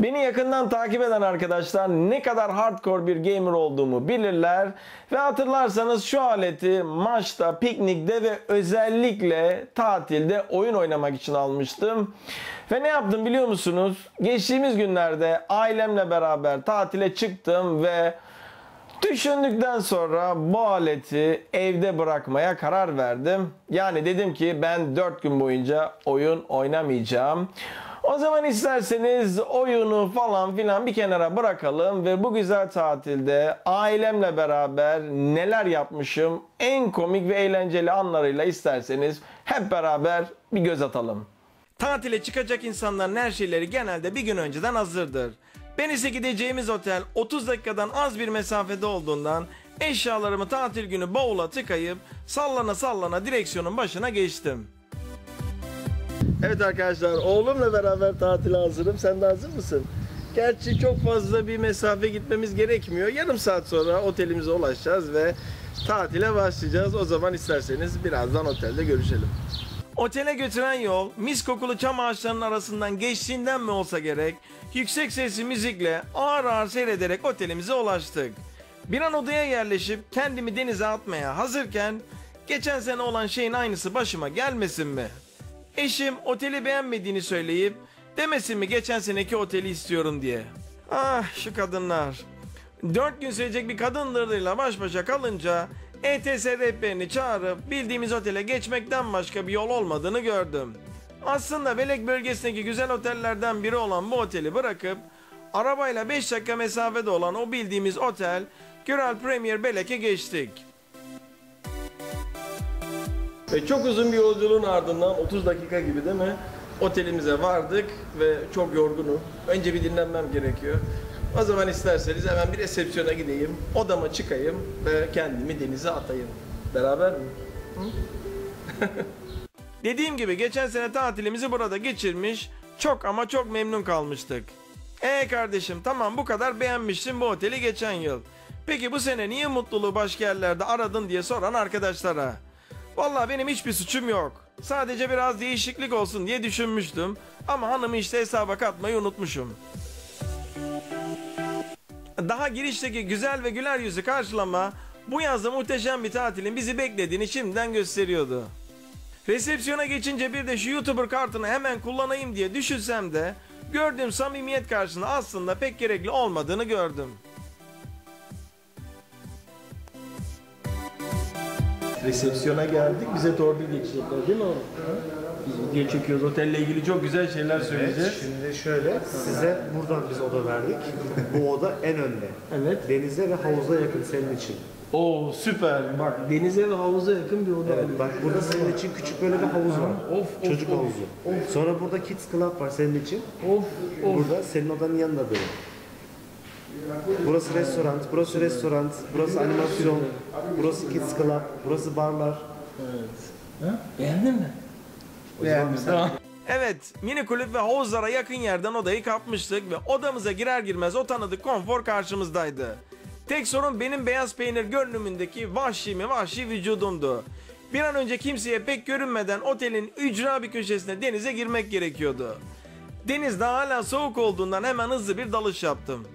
Beni yakından takip eden arkadaşlar ne kadar hardcore bir gamer olduğumu bilirler ve hatırlarsanız şu aleti maçta, piknikte ve özellikle tatilde oyun oynamak için almıştım. Ve ne yaptım biliyor musunuz? Geçtiğimiz günlerde ailemle beraber tatile çıktım ve Düşündükten sonra bu aleti evde bırakmaya karar verdim. Yani dedim ki ben 4 gün boyunca oyun oynamayacağım. O zaman isterseniz oyunu falan filan bir kenara bırakalım ve bu güzel tatilde ailemle beraber neler yapmışım en komik ve eğlenceli anlarıyla isterseniz hep beraber bir göz atalım. Tatile çıkacak insanların her şeyleri genelde bir gün önceden hazırdır. Ben ise gideceğimiz otel 30 dakikadan az bir mesafede olduğundan eşyalarımı tatil günü bavula tıkayıp sallana sallana direksiyonun başına geçtim. Evet arkadaşlar oğlumla beraber tatile hazırım. Sen de hazır mısın? Gerçi çok fazla bir mesafe gitmemiz gerekmiyor. Yarım saat sonra otelimize ulaşacağız ve tatile başlayacağız. O zaman isterseniz birazdan otelde görüşelim. Otele götüren yol mis kokulu çam ağaçlarının arasından geçtiğinden mi olsa gerek yüksek sesli müzikle ağır ağır seyrederek otelimize ulaştık. Bir an odaya yerleşip kendimi denize atmaya hazırken geçen sene olan şeyin aynısı başıma gelmesin mi? Eşim oteli beğenmediğini söyleyip demesin mi geçen seneki oteli istiyorum diye. Ah şu kadınlar. Dört gün sürecek bir kadın dırdırıyla baş başa kalınca ETS rehberini çağırıp bildiğimiz otele geçmekten başka bir yol olmadığını gördüm. Aslında Belek bölgesindeki güzel otellerden biri olan bu oteli bırakıp arabayla 5 dakika mesafede olan o bildiğimiz otel Güral Premier Belek'e geçtik. Ve çok uzun bir yolculuğun ardından 30 dakika gibi değil mi? Otelimize vardık ve çok yorgunum. Önce bir dinlenmem gerekiyor. O zaman isterseniz hemen bir resepsiyona gideyim, odama çıkayım ve kendimi denize atayım. Beraber mi? Dediğim gibi geçen sene tatilimizi burada geçirmiş, çok ama çok memnun kalmıştık. Ee kardeşim tamam bu kadar beğenmiştin bu oteli geçen yıl. Peki bu sene niye mutluluğu başka yerlerde aradın diye soran arkadaşlara. Vallahi benim hiçbir suçum yok. Sadece biraz değişiklik olsun diye düşünmüştüm. Ama hanımı işte hesaba katmayı unutmuşum. Daha girişteki güzel ve güler yüzü karşılama bu yazda muhteşem bir tatilin bizi beklediğini şimdiden gösteriyordu. Resepsiyona geçince bir de şu YouTuber kartını hemen kullanayım diye düşünsem de gördüğüm samimiyet karşısında aslında pek gerekli olmadığını gördüm. Resepsiyona geldik. Bize torpil geçecekler değil mi oğlum? Biz video çekiyoruz. Otelle ilgili çok güzel şeyler söyleyeceğiz. Şimdi şöyle, size buradan biz oda verdik. Bu oda en önde. Evet. Denize ve havuza yakın senin için. Oo süper. Bak denize ve havuza yakın bir oda. Evet, bak burada senin için küçük böyle bir havuz var. Of, of, Çocuk of. havuzu. Sonra burada Kids Club var senin için. Of of. Burada senin odanın yanında böyle. Burası restoran, burası restoran, burası animasyon, burası Kids Club, burası barlar. Beğendin mi? Beğendim. Tamam. Evet, mini kulüp ve havuzlara yakın yerden odayı kapmıştık ve odamıza girer girmez o tanıdık konfor karşımızdaydı. Tek sorun benim beyaz peynir görünümündeki vahşi mi vahşi vücudumdu. Bir an önce kimseye pek görünmeden otelin ücra bir köşesine denize girmek gerekiyordu. Deniz daha hala soğuk olduğundan hemen hızlı bir dalış yaptım.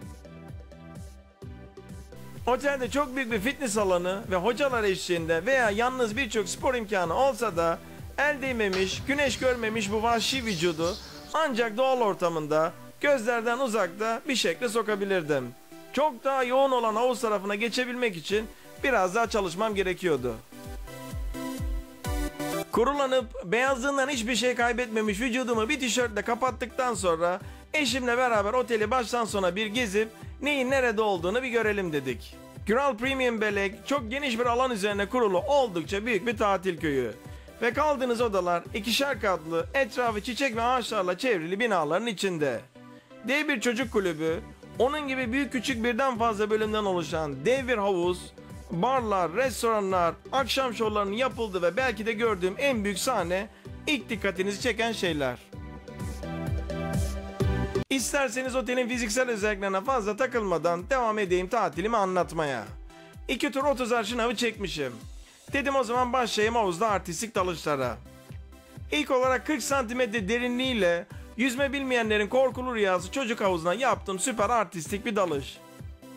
Otelde çok büyük bir fitness alanı ve hocalar eşliğinde veya yalnız birçok spor imkanı olsa da el değmemiş, güneş görmemiş bu vahşi vücudu ancak doğal ortamında gözlerden uzakta bir şekle sokabilirdim. Çok daha yoğun olan havuz tarafına geçebilmek için biraz daha çalışmam gerekiyordu. Kurulanıp beyazlığından hiçbir şey kaybetmemiş vücudumu bir tişörtle kapattıktan sonra eşimle beraber oteli baştan sona bir gezip neyin nerede olduğunu bir görelim dedik. Güral Premium Belek çok geniş bir alan üzerine kurulu oldukça büyük bir tatil köyü. Ve kaldığınız odalar ikişer katlı, etrafı çiçek ve ağaçlarla çevrili binaların içinde. Dev bir çocuk kulübü, onun gibi büyük küçük birden fazla bölümden oluşan dev bir havuz, barlar, restoranlar, akşam şovlarının yapıldığı ve belki de gördüğüm en büyük sahne ilk dikkatinizi çeken şeyler. İsterseniz otelin fiziksel özelliklerine fazla takılmadan devam edeyim tatilimi anlatmaya. İki tur 30'ar şınavı çekmişim. Dedim o zaman başlayayım havuzda artistik dalışlara. İlk olarak 40 santimetre derinliğiyle Yüzme bilmeyenlerin korkulu rüyası çocuk havuzuna yaptım süper artistik bir dalış.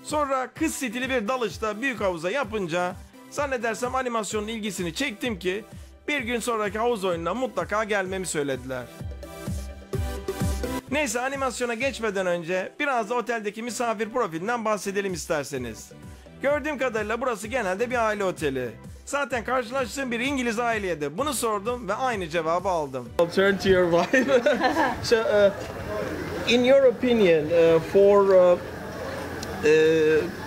Sonra kız stili bir dalışta büyük havuza yapınca zannedersem animasyonun ilgisini çektim ki bir gün sonraki havuz oyununa mutlaka gelmemi söylediler. Neyse animasyona geçmeden önce biraz da oteldeki misafir profilinden bahsedelim isterseniz. Gördüğüm kadarıyla burası genelde bir aile oteli. Zaten karşılaştığım bir İngiliz aileye de bunu sordum ve aynı cevabı aldım. I'll turn to your wife. so, uh, in your opinion, uh, for uh, uh,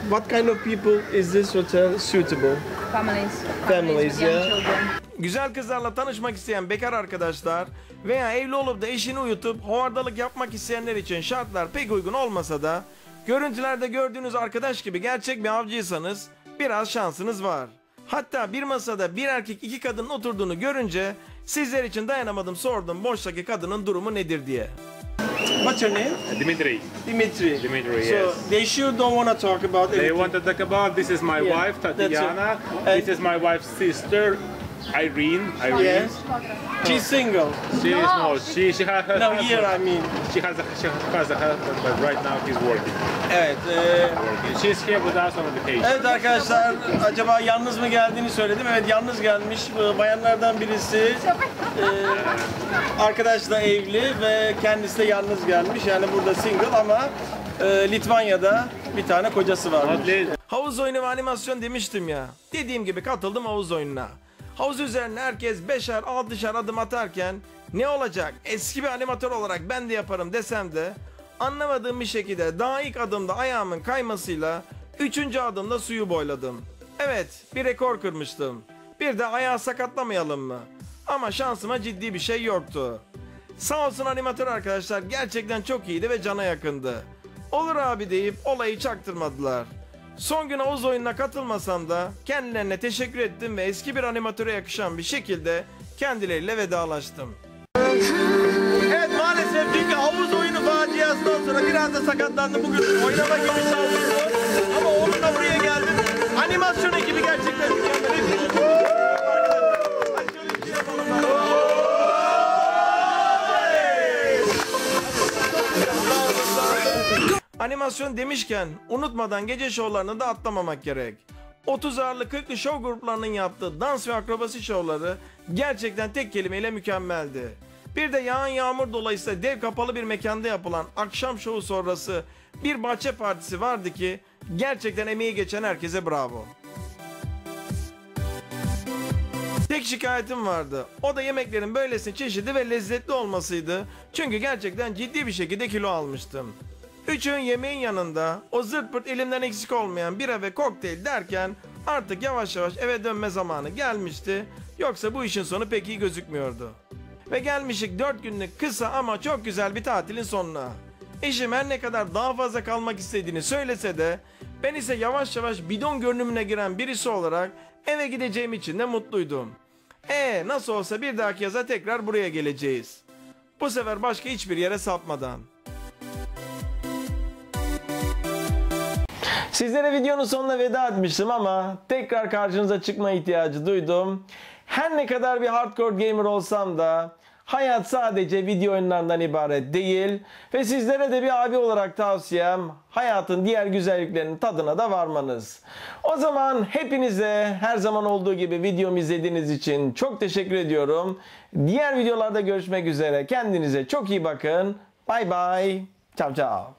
what kind of people is this hotel suitable? Families. Families, with young yeah. Güzel kızlarla tanışmak isteyen bekar arkadaşlar veya evli olup da eşini uyutup hovardalık yapmak isteyenler için şartlar pek uygun olmasa da görüntülerde gördüğünüz arkadaş gibi gerçek bir avcıysanız biraz şansınız var. Hatta bir masada bir erkek iki kadının oturduğunu görünce sizler için dayanamadım sordum boştaki kadının durumu nedir diye. What's your name? Dimitri, Dimitri. Dimitri, So yes. they sure don't want to talk about they everything. want to talk about this is my Yeah, wife. Tatiana. This is my wife's sister, Irene. Irene. Yes. She's single. She is no. She she has her No, husband. here I mean. She has a she has a husband, but right now he's working. Evet. e, Working. She's here with us on vacation. Evet arkadaşlar, acaba yalnız mı geldiğini söyledim. Evet yalnız gelmiş. Bayanlardan birisi e, arkadaşla evli ve kendisi de yalnız gelmiş. Yani burada single ama e, Litvanya'da bir tane kocası var. Lovely. Havuz oyunu ve animasyon demiştim ya. Dediğim gibi katıldım havuz oyununa. Havuz üzerine herkes beşer altışar adım atarken ne olacak eski bir animatör olarak ben de yaparım desem de anlamadığım bir şekilde daha ilk adımda ayağımın kaymasıyla üçüncü adımda suyu boyladım. Evet bir rekor kırmıştım. Bir de ayağı sakatlamayalım mı? Ama şansıma ciddi bir şey yoktu. Sağ olsun animatör arkadaşlar gerçekten çok iyiydi ve cana yakındı. Olur abi deyip olayı çaktırmadılar. Son gün havuz oyununa katılmasam da kendilerine teşekkür ettim ve eski bir animatöre yakışan bir şekilde kendileriyle vedalaştım. Evet maalesef çünkü havuz oyunu faciasından sonra biraz da sakatlandım. Bugün oynama gibi şansım Animasyon demişken unutmadan gece şovlarını da atlamamak gerek. 30 ağırlı 40'lı şov gruplarının yaptığı dans ve akrobasi şovları gerçekten tek kelimeyle mükemmeldi. Bir de yağan yağmur dolayısıyla dev kapalı bir mekanda yapılan akşam şovu sonrası bir bahçe partisi vardı ki gerçekten emeği geçen herkese bravo. Tek şikayetim vardı. O da yemeklerin böylesine çeşitli ve lezzetli olmasıydı. Çünkü gerçekten ciddi bir şekilde kilo almıştım. Üç öğün yemeğin yanında o zırt pırt elimden eksik olmayan bira ve kokteyl derken artık yavaş yavaş eve dönme zamanı gelmişti. Yoksa bu işin sonu pek iyi gözükmüyordu. Ve gelmişik 4 günlük kısa ama çok güzel bir tatilin sonuna. Eşim her ne kadar daha fazla kalmak istediğini söylese de ben ise yavaş yavaş bidon görünümüne giren birisi olarak eve gideceğim için de mutluydum. E nasıl olsa bir dahaki yaza tekrar buraya geleceğiz. Bu sefer başka hiçbir yere sapmadan. Sizlere videonun sonuna veda etmiştim ama tekrar karşınıza çıkma ihtiyacı duydum. Her ne kadar bir hardcore gamer olsam da hayat sadece video oyunlarından ibaret değil ve sizlere de bir abi olarak tavsiyem hayatın diğer güzelliklerinin tadına da varmanız. O zaman hepinize her zaman olduğu gibi videomu izlediğiniz için çok teşekkür ediyorum. Diğer videolarda görüşmek üzere. Kendinize çok iyi bakın. Bay bay. Ciao ciao.